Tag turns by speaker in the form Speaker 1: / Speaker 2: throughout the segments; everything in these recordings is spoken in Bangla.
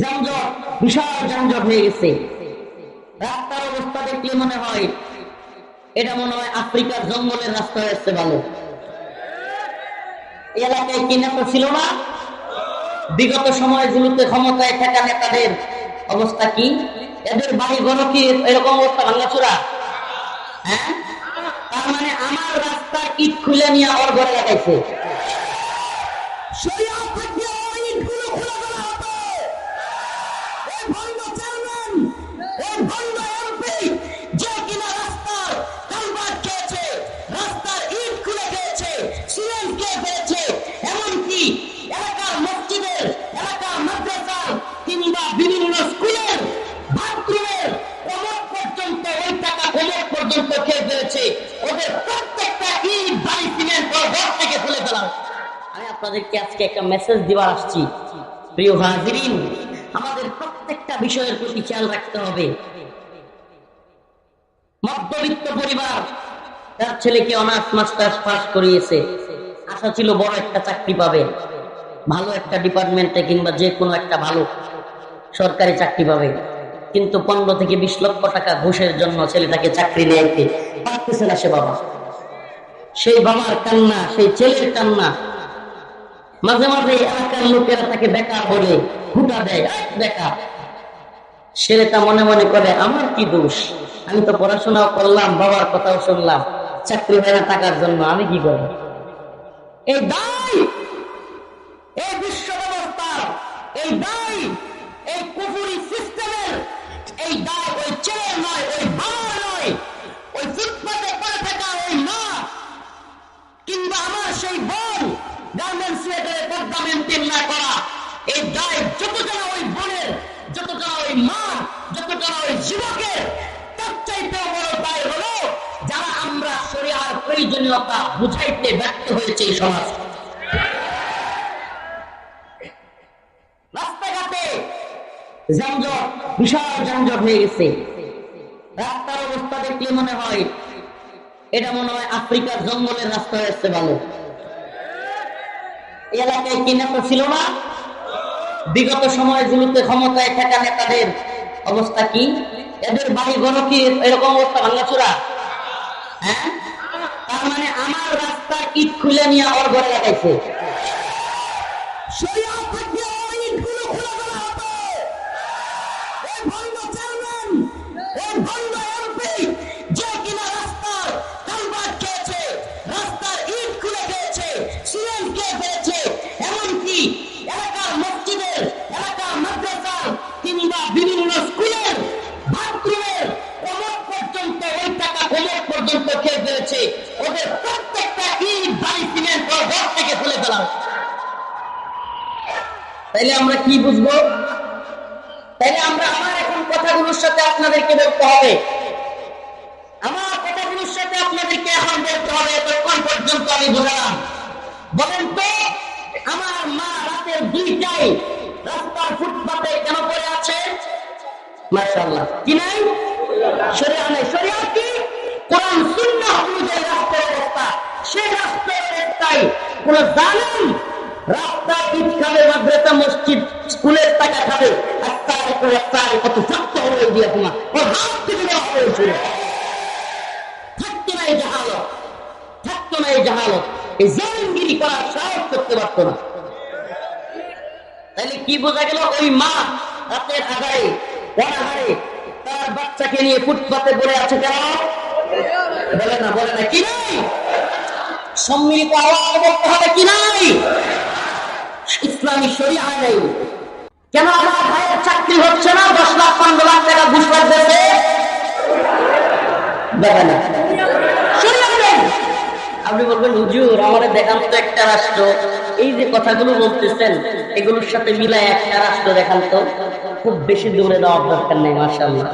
Speaker 1: যানজট, বিশাল যানজট হয়ে গেছে। রাস্তার অবস্থা দেখলে মনে হয় এটা মনে হয় আফ্রিকার জঙ্গলের রাস্তা হয়েছে ভালো। এলাকায় কি নেতা ছিল না? বিগত ক্ষমতায় থাকা নেতাদের অবস্থা কি? এদের বাড়ি ঘর কি এরকম অবস্থা ভাঙ্গাচুরা হ্যাঁ? তার মানে আমার রাস্তার ইট খুলে নিয়ে ওর ঘরে লাগাইছে।
Speaker 2: পর্যন্ত খেয়ে ওদের প্রত্যেকটা ইট বাড়ি সিমেন্ট ঘর থেকে ফেলা
Speaker 1: আমি আপনাদেরকে আজকে একটা মেসেজ দিবার আসছি। প্রিয় হাজিরিন, আমাদের প্রত্যেকটা বিষয়ের প্রতি খেয়াল রাখতে হবে। মধ্যবিত্ত পরিবার, তার ছেলেকে অনার্স, মাস্টার্স পাস করিয়েছে। আশা ছিল বড় একটা চাকরি পাবে। ভালো একটা ডিপার্টমেন্টে কিংবা যে কোনো একটা ভালো সরকারি চাকরি পাবে। কিন্তু পনেরো থেকে বিশ লক্ষ টাকা ঘুষের জন্য ছেলেটাকে চাকরি নিয়ে পারতেছে না সে বাবা। সেই বাবার কান্না, সেই ছেলের কান্না। মাঝে মাঝে এলাকার লোকেরা তাকে বেকার বলে ফুটা দেয় বেকার। ছেলেটা মনে মনে করে, আমার কি দোষ? আমি তো পড়াশোনাও করলাম, বাবার কথাও শুনলাম। চাকরি হয় না টাকার জন্য, আমি কি করব?
Speaker 2: এই দায় এই বিশ্ব ব্যবস্থার এই দায় এই কুফুরি বুঝাইতে ব্যর্থ হয়েছে এই সমাজ। রাস্তাঘাটে
Speaker 1: যানজট, বিশাল যানজট হয়ে গেছে। রাস্তার অবস্থা দেখলে মনে হয় এটা মনে হয় আফ্রিকার জঙ্গলের রাস্তা হয়েছে ভালো। এলাকায় কি নেতা ছিল না? বিগত সময়গুলোতে ক্ষমতায় থাকা নেতাদের অবস্থা কি? এদের বাড়ি ঘর কি এরকম অবস্থা ভাঙ্গাচুরা হ্যাঁ? মানে আমার রাস্তার ইট খুলে নিয়ে আমার ঘরে লাগাইছে। তাইলে আমরা কি বুঝব? তাইলে আমরা আমার এখন কথাগুলোর সাথে আপনাদেরকে বলতে হবে।
Speaker 2: আমার কথাগুলোর সাথে আপনাদেরকে এখন বলতে হবে তখন পর্যন্ত আমি বোঝালাম। বলেন তো, আমার মা রাতের দুইটাই রাস্তার ফুটপাতে কেন পড়ে আছে?
Speaker 1: মার্শাল্লাহ
Speaker 2: কি নাই? শরিয়া নাই। শরিয়া কি? কোরআন শূন্য অনুযায়ী রাস্তার অবস্থা সেই অবস্থায় কোন জানেন রাস্তা খাবে মাদ্রাসা, মসজিদ, স্কুলের টাকা খাবে। তার একটা কত শক্ত হয়ে দিয়ে তোমার ওর হাত থেকে দেওয়া হয়েছিল থাকতো না এই জাহালত। থাকতো না এই জাহালত। এই জালিমগিরি করার সাহস করতে পারতো না।
Speaker 1: তাইলে কি বোঝা গেল? ওই মা রাতের আগারে অনাহারে তার বাচ্চাকে নিয়ে ফুটপাতে পড়ে আছে কেন? বলে না বলে না, কি নাই? সম্মিলিত আওয়াজ বলতে হবে, কি নাই? ইসলামী শরিয়া নেই। কেন আমার ভাইয়ের চাকরি হচ্ছে না? দশ লাখ পনেরো লাখ টাকা ঘুষ লাগতেছে আপনি বলবেন, হুজুর আমাদের দেখান তো একটা রাষ্ট্র। এই যে কথাগুলো বলতেছেন, এগুলোর সাথে মিলায় একটা রাষ্ট্র দেখান তো। খুব বেশি দূরে দেওয়ার দরকার নেই মাসাল্লাহ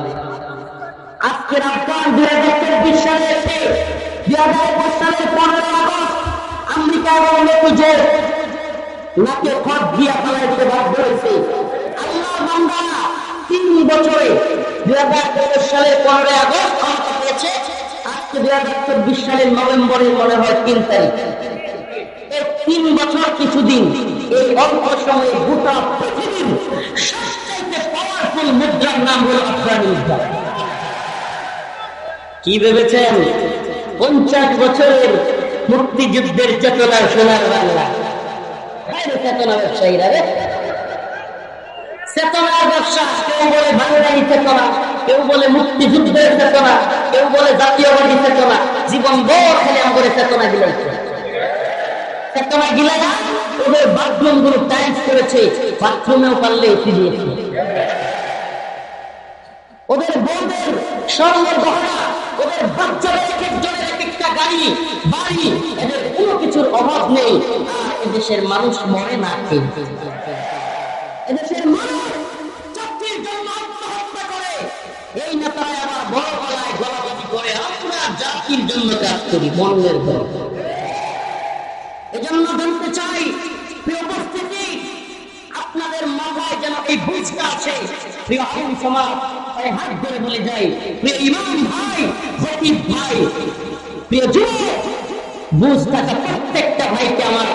Speaker 2: আজকের আফগান দুই হাজার চব্বিশ সালে দুই হাজার আগস্ট আমেরিকা এবং নাকে খত দিয়া ফেলাইতে বাধ্য হয়েছে। আল্লাহ বান্দারা তিন বছরে দুই হাজার একুশ সালের পনেরোই আগস্ট ক্ষমতা পেয়েছে। আজকে দুই হাজার চব্বিশ সালের নভেম্বরের মনে হয় তিন তারিখ। তিন বছর কিছুদিন,
Speaker 1: এই অল্প সময়ে গোটা পৃথিবীর সবচাইতে পাওয়ারফুল মুদ্রার নাম হলো আফগানি মুদ্রা। কি ভেবেছেন? পঞ্চাশ বছরের মুক্তিযুদ্ধের চেতনা সোনার বাংলা। বাইরে চেতনা ব্যবসায়ীরা রে। চেতনার ব্যবসা, কেউ বলে বাঙালি চেতনা, কেউ বলে মুক্তিযুদ্ধের চেতনা, কেউ বলে জাতীয়বাদী চেতনা। জীবন বড় খেলে আমাদের চেতনা গিলাইছে চেতনা গিলাই ওদের বাথরুমগুলো টাইলস করেছে, বাথরুমেও পারলে দিয়েছে। ওদের বউদের স্বর্ণ গহনা ওদের বাচ্চাদের এক একজনের এক একটা গাড়ি, বাড়ি। এদের কোনো কিছুর অভাব নেই। এদেশের মানুষ মরে না এদেশের মানুষ চাকরির জন্য এই নেতারা আবার বড় গলায় গলাবাজি করে। আমরা জাতির জন্য করি, মনের ঘর এজন্য জানতে চাই উপস্থিতি, আপনাদের মাথায় যেন এই বুঝটা আছে তাই হাত ধরে বলে যাই প্রিয় ইমাম ভাই, খতিব ভাই, প্রিয় যুবক বুঝ থাকা প্রত্যেকটা ভাইকে আমার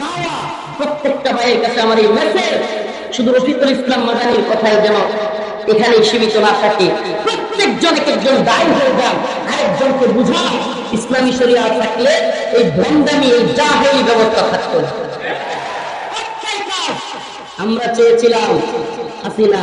Speaker 1: দাওয়া প্রত্যেকটা ভাইয়ের কাছে আমার এই মেসেজ শুধু রফিকুল ইসলাম মাদানির কথায় যেন এখানে সীমিত না থাকে। প্রত্যেকজন এক একজন দায়ী হয়ে যান আরেকজনকে বুঝান ইসলামী শরিয়া থাকলে এই ভণ্ডামি এই জাহেলি ব্যবস্থা থাকতো আমরা চেয়েছিলাম, হাসিনা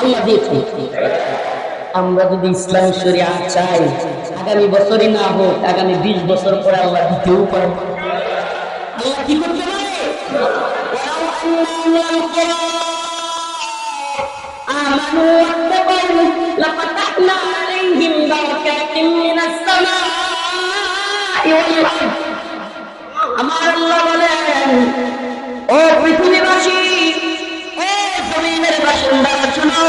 Speaker 1: আল্লাহ দিয়েছেন আমরা যদি ইসলামী শরিয়া চাই আগামী বছরই না হোক আগামী বিশ বছর পরে আল্লাহ দিতেও পারে আল্লাহ কি করতে পারে ولو أن أهل القرى آمنوا واتقوا لفتحنا عليهم بركات من السماء والأرض আমার আল্লাহ বলেন ও পৃথিবীবাসী ও জমিনের শুনো,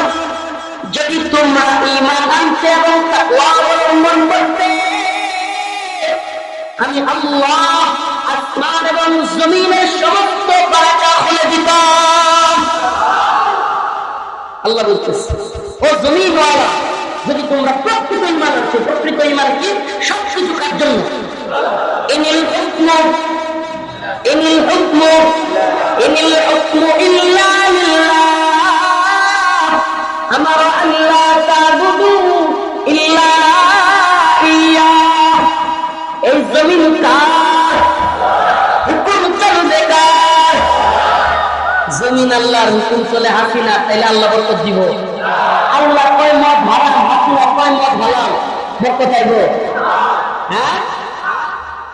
Speaker 1: যদি তোমরা ইমান আনতে এবং তাকওয়া অবলম্বন করতে, আমি আল্লাহ আসমান এবং জমিনের সমস্ত বারাকা খুলে দিতাম। আল্লাহ বলতেছে, ও জমিন যদি তোমরা প্রকৃত ইমান আছো প্রকৃত ইমান কি? সব কিছু কার জন্য? ইনিল হুকম ইনিল হুকম ইনিল হুকম ইল্লা জমিন আল্লাহর হুকুম চলে হাসিনা তাইলে আল্লাহ বরকত দিব। আল্লাহ কয় মত ভাড়া হাসিনা কয় মত বরকত হ্যাঁ?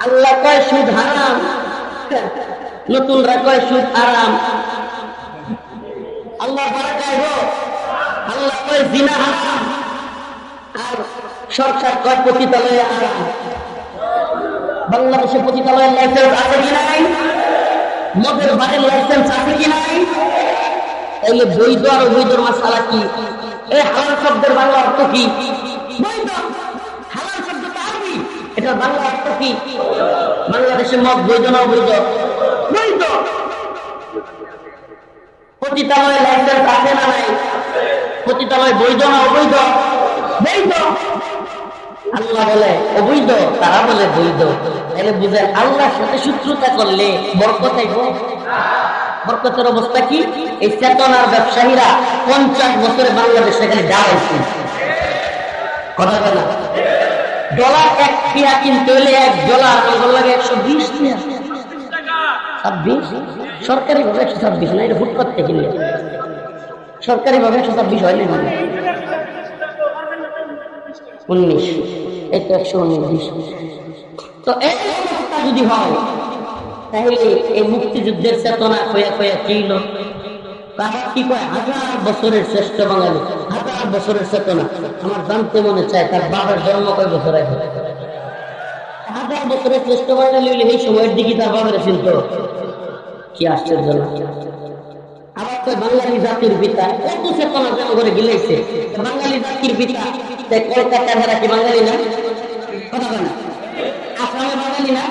Speaker 1: আল্লাহ কয় সুদ হারাম, নতুনরা কয় সুদ আল্লাহ আল্লাহ কয় জিনা হারাম। আর সরকার কয় পতিতালয়ে আরাম বাংলাদেশে পতিতালয়ের লাইসেন্স আছে কি নাই? মদের বাড়ির লাইসেন্স আছে কি নাই? তাইলে বৈধ আর অবৈধর মাসালা কি? এই হালাল শব্দের বাংলা অর্থ কি? হালাল শব্দ আরবি। এটা বাংলা অর্থ কি? বাংলাদেশে মদ বৈধ না অবৈধ? বৈধ। পতিতালয়ে লাইসেন্স আছে না নাই? পতিতালয় বৈধ না অবৈধ? বৈধ। আল্লাহ বলে, অবৈধ? তারা বলে, বৈধ। তাহলে বুঝেন, আল্লাহর সাথে শত্রুতা করলে বরকত বরকতের অবস্থা কি? এই চেতনার ব্যবসায়ীরা পঞ্চাশ বছরে বাংলাদেশ ডালাইছে কথা বলে ডলার এক টিয়া কিনতে এক ডলার আমার লাগে একশো বিশ টিয়া ছাব্বিশ? সরকারি ভাবে একশো ছাব্বিশ না, এটা ফুটপাত থেকে কিনলে। সরকারি ভাবে একশো ছাব্বিশ হয় না উনিশ। তো একশো উনিশ। তো যদি হয়, তাহলে এই মুক্তিযুদ্ধের চেতনা কয়া কয়া ছিল কি কয়? হাজার বছরের শ্রেষ্ঠ বাঙালি, হাজার বছরের চেতনা। আমার জানতে মনে চায়, তার বাবার জন্ম কয় বছর আগে? হাজার বছরের শ্রেষ্ঠ বাঙালি হইলে এই সময়ের দিকে তার বাবার চিনত। কি আশ্চর্য আবার তো বাঙালি জাতির পিতা কত বাঙালি জাতির পিতা, তাই কলকাতার হেরা কি বাঙালি না? বাঙালি না?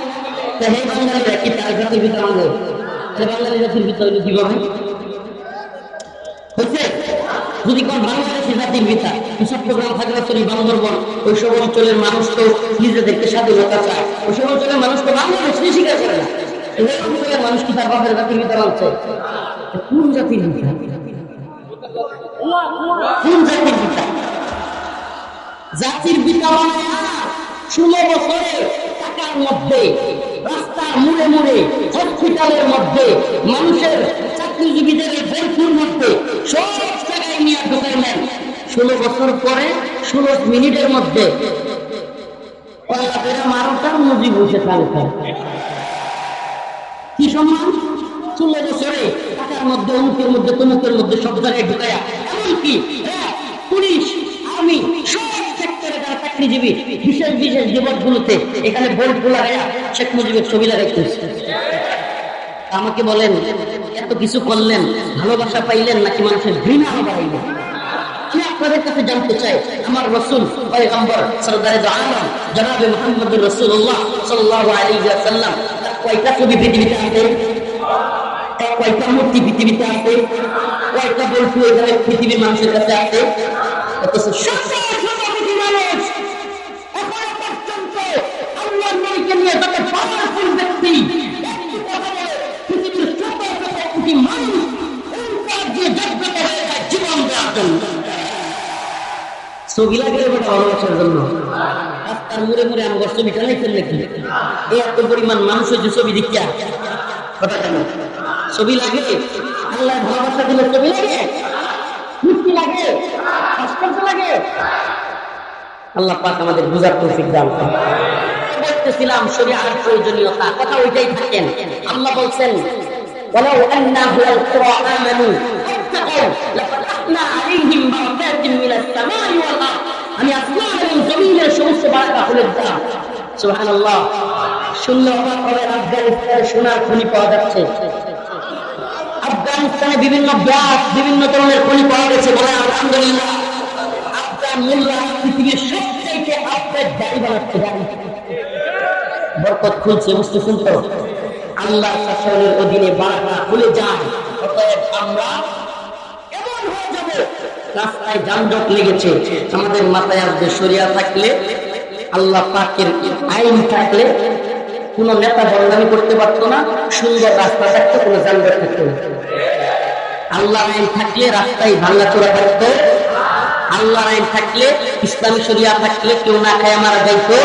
Speaker 1: তা হে বাঙালিরা কি তার জাতির পিতা বাঙালি? তাহলে বাঙালি জাতির পিতা হইল কীভাবে? হচ্ছে যদি কোন বাংলাদেশি জাতির পিতা চট্টগ্রাম খাগড়াছড়ি বান্দরবন ওইসব অঞ্চলের মানুষ তো নিজেদেরকে স্বাধীনতা চায়। ওইসব অঞ্চলের মানুষ তো বাংলাদেশ স্বীকার করে না। মানুষ কি তার বাপের জাতির পিতা কোন জাতির কোন জাতির জাতির পিতা ষোলো বছরে টাকার মধ্যে, রাস্তার মুড়ে মুড়ে, হসপিটালের মধ্যে, মানুষের চাকরিজীবীদের ব্যাংকের মধ্যে সব জায়গায় নিয়ে ঢুকাই নেন। ষোলো বছর পরে ষোলো মিনিটের মধ্যে মারোটার মুজি বসে থাকতে কি সম্মান ষোলো বছরে টাকার মধ্যে অমুকের মধ্যে তমুকের মধ্যে সব জায়গায় ঢুকায়া। এমনকি হ্যাঁ, পুলিশ আর্মি বিশেষ এখানে শেখ মুজিবের আমাকে বলেন এত কিছু করলেন ভালোবাসা পাইলেন নাকি মানুষের ঘৃণা বাড়াইলেন আপনাদের কাছে জানতে চাই আমার রসুল পয়গম্বর সরদারে আলম রাসূলুল্লাহ সাল্লাল্লাহু আলাইহি ওয়াসাল্লাম। তার কয়টা ছবি পৃথিবীতে আছে কয়টা মূর্তি পৃথিবীতে আছে কয়টা বলতু এখানে পৃথিবীর মানুষের কাছে আছে অথচ জীবন দেওয়ার জন্য ছবি লাগে ভালোবাসার জন্য। রাস্তার মুড়ে মুড়ে আমার ছবি টানাইছেন নাকি এই এত পরিমাণ মানুষ হয়েছে ছবি দেখিয়া কথা কেন ছবি লাগে আল্লাহ ভালোবাসা দিলে ছবি লাগে মুক্তি লাগে ভাস্কর্য লাগে আল্লাহ পাক আমাদের বুঝার তৌফিক দান করুন। বলতেছিলাম শরীআর প্রয়োজনীয়তা কথা ওইটাই থাকেন আল্লাহ বলছেন ولو أن أهل القرى آمنوا واتقوا সুবহান আল্লাহ শূন্য অবাক আফগানিস্তানে সোনার খনি পাওয়া যাচ্ছে। আফগানিস্তানে বিভিন্ন বিভিন্ন ধরনের খনি পাওয়া গেছে আলহামদুলিল্লাহ। আফগান পৃথিবীর বানাচ্ছে বরকত খুলছে আল্লাহ শাসনের অধীনে বারবার খুলে যায়। অতএব আমরা রাস্তায় যানজট লেগেছে। আমাদের মাথায় যে সরিয়া থাকলে আল্লাহ পাকের আইন থাকলে কোন নেতা বদনামি করতে পারতো না, সুন্দর রাস্তা থাকতো কোনো যানজট থাকতো না। আল্লাহর আইন থাকলে রাস্তায় ভাঙ্গা চোরা থাকতো, আল্লাহর আইন থাকলে ইসলামী শরিয়া থাকলে কেউ না খায়, মারা যাইতো।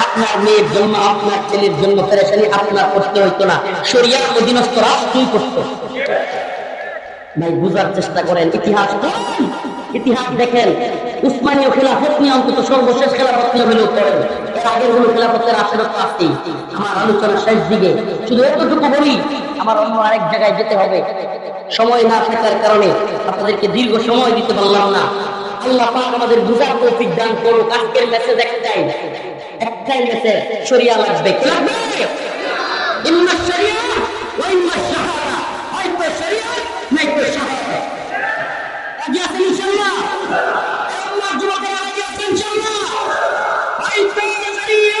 Speaker 1: আপনার মেয়ের জন্য আপনার ছেলের জন্য পেরেশানি আপনার করতে হইতো না। শরিয়ার অধীনস্থ রাষ্ট্রই করতো। ভাই, বুঝার চেষ্টা করেন, ইতিহাস। ইতিহাস দেখেন উসমানীয় খেলাফত নিয়ে অন্তত সর্বশেষ খেলাফত নিয়ে হলেও পড়েন এর আগের হলো খেলাফতের আশেরত আসতেই আমার আলোচনা শেষ দিকে। শুধু এতটুকু বলি, আমার অন্য আরেক জায়গায় যেতে হবে। সময় না থাকার কারণে আপনাদেরকে দীর্ঘ সময় দিতে পারলাম না। আল্লাহ পাক আমাদের বুঝার তৌফিক দান করুক। আজকের মেসেজ একটাই। একটাই মেসেজ শরিয়া লাগবে। কি লাগবে? ইন্না শরিয়া ওয়া ইন্না শাহাদা। হয়তো শরিয়া নয়তো শাহাদা। রাজি আছেন ইনশাআল্লাহ আল্লাহ যুবকেরা রাজি আছেন ইনশাআল্লাহ হয়তো শরিয়া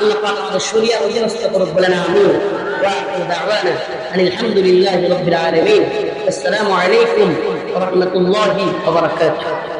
Speaker 1: ان قاطع الشريعه وجلست تطرق لنا امين وآخر دعوانا أن الحمد لله رب العالمين. السلام عليكم ورحمة الله وبركاته.